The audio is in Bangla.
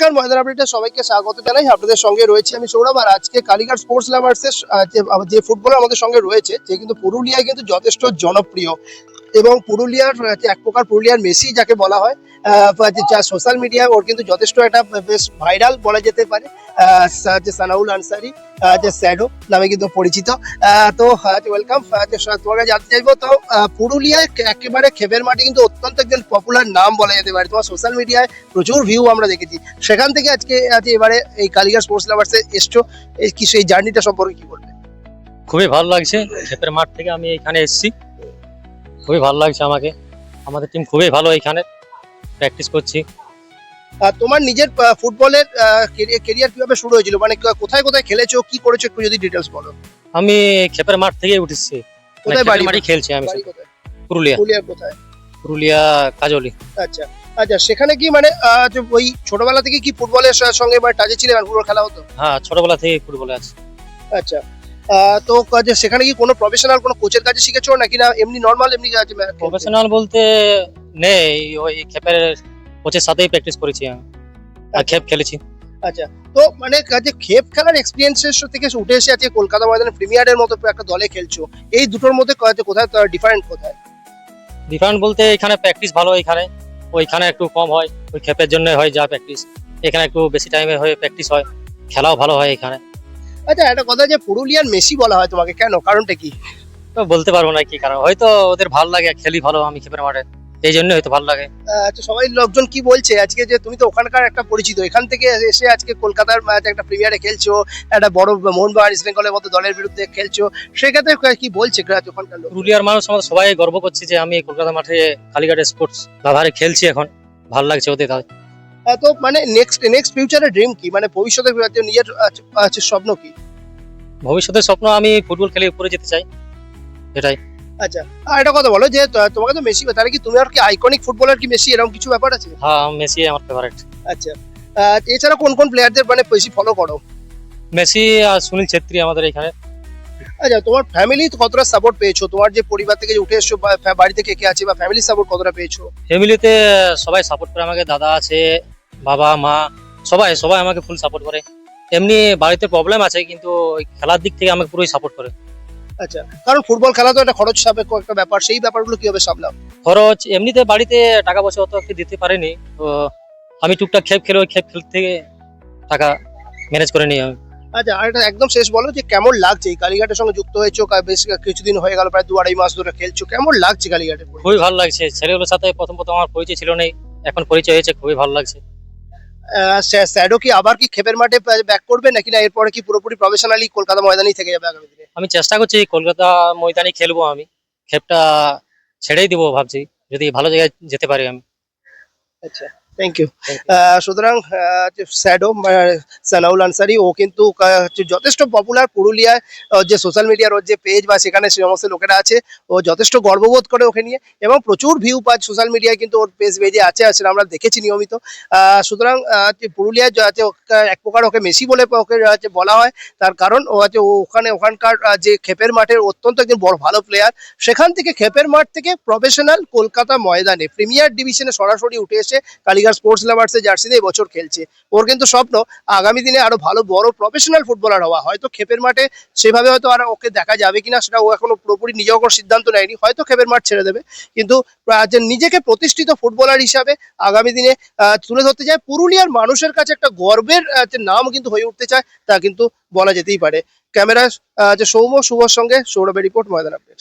নমস্কার ময়দান আপডেটে সবাইকে স্বাগত জানাই। আপনাদের সঙ্গে রয়েছে আমি সৌরভ আর আজকে কালীঘাট স্পোর্টস লাভার্সের যে ফুটবলার আমাদের সঙ্গে রয়েছে যে কিন্তু পুরুলিয়ায় কিন্তু যথেষ্ট জনপ্রিয়। এবং পুরুলিয়ার, এক প্রকার পুরুলিয়ার মেসি যাকে বলা হয় যে- সোশ্যাল মিডিয়ায় ওর কিন্তু যথেষ্ট একটা বেশ ভাইরাল বলা যেতে পারে যে সানাউল আনসারি যে স্যাডো নামে কিন্তু পরিচিত। তো ওয়েলকাম তোমার কাছে জানতে চাইব, তো পুরুলিয়ায় একেবারে খেবের মাঠে কিন্তু অত্যন্ত একজন পপুলার নাম বলা যেতে পারে। তোমার সোশ্যাল মিডিয়ায় প্রচুর ভিউ আমরা দেখেছি। সেখান থেকে আজকে, আজ এবারে এই কালীঘাট স্পোর্টস লাভার্সে এসছো। এই কি সেই জার্নিটা সম্পর্কে কি বলবে? খুবই ভালো লাগছে। ক্ষেতের মাঠ থেকে আমি এখানে এসেছি। খুবই ভালো লাগছে আমাকে। আমাদের টিম খুবই ভালো এখানে। প্র্যাকটিস করছি। আর তোমার নিজের ফুটবলের কেরিয়ার কীভাবে শুরু হয়েছিল? মানে কোথায় কোথায় খেলেছো? কি করেছ? একটু যদি ডিটেলস বলো। আমি ক্ষেপের মাঠ থেকে উঠেছি। কোথায় বাড়ি? মাঠে খেলছি আমি বাড়ি পুরুলিয়া। পুরুলিয়ার কোথায়? পুরুলিয়া কাজলি। আচ্ছা আচ্ছা সেখানে কি মানে ওই ছোটবেলা থেকে কি ফুটবলের সঙ্গে মানে টাচে ছিলেন ফুটবল খেলা হতো? হ্যাঁ ছোটবেলা থেকে ফুটবলে আছে। আচ্ছা তো কাজে সেখানে কি কোনো প্রফেশনাল কোনো কোচের কাছে শিখেছো নাকি না? এমনি নর্মাল এমনি কাজে প্রফেশনাল বলতে নেই ওই ক্ষেপের কোচের সাথেই প্র্যাকটিস করেছি আমি। আর ক্ষেপ খেলেছি। আচ্ছা তো মানে কাজে খেপ খেলার এক্সপিরিয়েন্সের থেকে উঠে এসে আজকে কলকাতা ময়দানে প্রিমিয়ারের মতো একটা দলে খেলছো। এই দুটোর মধ্যে কোথায় ডিফারেন্ট কোথায়? ডিফারেন্ট বলতে এখানে প্র্যাকটিস ভালো এখানে। ওইখানে একটু কম হয় ওই ক্ষেপের জন্য হয় যা প্র্যাকটিস এখানে একটু বেশি টাইমে হয়ে প্র্যাকটিস হয়। খেলাও ভালো হয় এখানে। আচ্ছা একটা কথা যে পুরুলিয়ার মেসি বলা হয় তোমাকে কেন? কারণটা কি? তো বলতে পারব না কি কারণ। হয়তো ওদের ভালো লাগে খেলি ভালো আমি ক্ষেপের মাঠে। এই জন্য হয়তো ভালো লাগে। আচ্ছা সবাই লোকজন কি বলছে? আজকে যে তুমি তো ওখানকার একটা পরিচিত এখান থেকে এসে আজকে কলকাতার একটা প্রিমিয়ারে খেলছো একটা বড় মোহনবাগান ইস্ট বেঙ্গলের মতো দলের বিরুদ্ধে খেলছো সেক্ষেত্রে কি বলছে ওখানকার পুরুলিয়ার মানুষ আমাদের সবাই গর্ব করছে যে আমি কলকাতা মাঠে কালীঘাটে স্পোর্টস ব্যবহারে খেলছি এখন। ভালো লাগছে ওদের তো মানে নেক্সট নেক্সট ফিউচারের ড্রিম কি? মানে ভবিষ্যতে নিজের আছে স্বপ্ন কি? ভবিষ্যতের স্বপ্ন আমি ফুটবল খেলে উপরে যেতে চাই। এটাই। আচ্ছা আর একটা কথা বলো যে তোমাকে তো মেসি তাহলে কি তুমি আর কি আইকনিক ফুটবলার কি মেসি? এরকম কিছু ব্যাপার আছে? হ্যাঁ মেসি আমার ফেভারিট আচ্ছা এছাড়া কোন কোন প্লেয়ারদের মানে বেশি ফলো করো? মেসি আর সুনীল ছেত্রী আমাদের এখানে। আচ্ছা তোমার ফ্যামিলি কতটা সাপোর্ট পেয়েছ? তোমার যে পরিবার থেকে উঠে এসছো বাড়ি থেকে কে আছে বা ফ্যামিলি সাপোর্ট কতটা পেয়েছ? ফ্যামিলিতে সবাই সাপোর্ট করে। আমাকে দাদা আছে বাবা মা সবাই সবাই আমাকে ফুল সাপোর্ট করে। এমনি বাড়িতে প্রবলেম আছে কিন্তু খেলার দিক থেকে আমাকে পুরোই সাপোর্ট করে। আচ্ছা কারণ ফুটবল খেলা তো একটা খরচ সাপেক্ষ একটা ব্যাপার সেই ব্যাপারগুলো কীভাবে সামলাও? খরচ এমনিতে বাড়িতে টাকা পয়সা অত একটু দিতে পারিনি তো আমি টুকটাক খেপ খেলে ওই খেপ খেলতে থেকে টাকা ম্যানেজ করে নিই আমি। আচ্ছা আর এটা একদম শেষ বলো যে কেমন লাগছে? এই কালীঘাটের সঙ্গে যুক্ত হয়েছো বেশ কিছুদিন হয়ে গেল প্রায় দু আড়াই মাস ধরে খেলছো। কেমন লাগছে পরিবেশ? খুবই ভালো লাগছে। ছেলেগুলোর সাথে প্রথম প্রথম আমার পরিচয় ছিল না এখন পরিচয় হয়েছে খুবই ভালো লাগছে। স্যাডো কি আবার কি খেপের মাঠে ব্যাক করবে নাকি না? এরপরে কি পুরোপুরি প্রফেশনালি কলকাতা ময়দানেই থেকে যাবে আগামী দিনে? আমি চেষ্টা করছি কলকাতা ময়দানে খেলব আমি। খেপটা ছেড়েই দিব ভাবছি। যদি ভালো জায়গায় যেতে পারি আমি। আচ্ছা। থ্যাংক ইউ সুতরাং আহ, স্যাডো সানাউল আনসারি ও কিন্তু যথেষ্ট পপুলার পুরুলিয়ায় যে সোশ্যাল মিডিয়ার ওর যে পেজ বা সেখানে সে সমস্ত লোকেরা আছে ও যথেষ্ট গর্ববোধ করে ওকে নিয়ে এবং প্রচুর ভিউ পায় সোশ্যাল মিডিয়ায় কিন্তু ওর পেজ পেজে আছে আছে আমরা দেখেছি নিয়মিত। সুতরাং পুরুলিয়ায় আছে এক প্রকার ওকে মেসি বলে ওকে বলা হয় তার কারণ ও ও ওখানে ওখানকার যে খেপের মাঠের অত্যন্ত একজন বড় ভালো প্লেয়ার সেখান থেকে খেপের মাঠ থেকে প্রফেশনাল কলকাতা ময়দানে প্রিমিয়ার ডিভিশনে সরাসরি উঠে এসে কালীঘাট স্পোর্টস লাভার্সের জার্সিতে এবছর খেলছে। ওর কিন্তু স্বপ্ন আগামী দিনে আরও ভালো, বড় প্রফেশনাল ফুটবলার হওয়া। হয়তো খেপের মাঠে সেভাবে হয়তো আর ওকে দেখা যাবে কিনা সেটা ও এখনও পুরোপুরি নিজেও কোনো সিদ্ধান্ত নেয়নি। হয়তো খেপের মাঠ ছেড়ে দেবে। কিন্তু নিজেকে প্রতিষ্ঠিত ফুটবলার হিসাবে আগামী দিনে তুলে ধরতে চায় পুরুলিয়ার মানুষের কাছে একটা গর্বের যে নাম কিন্তু হয়ে উঠতে চায়, তা কিন্তু বলা যেতেই পারে। ক্যামেরা যে সৌম্য, শুভর সঙ্গে সৌরভের রিপোর্ট, ময়দান আপডেট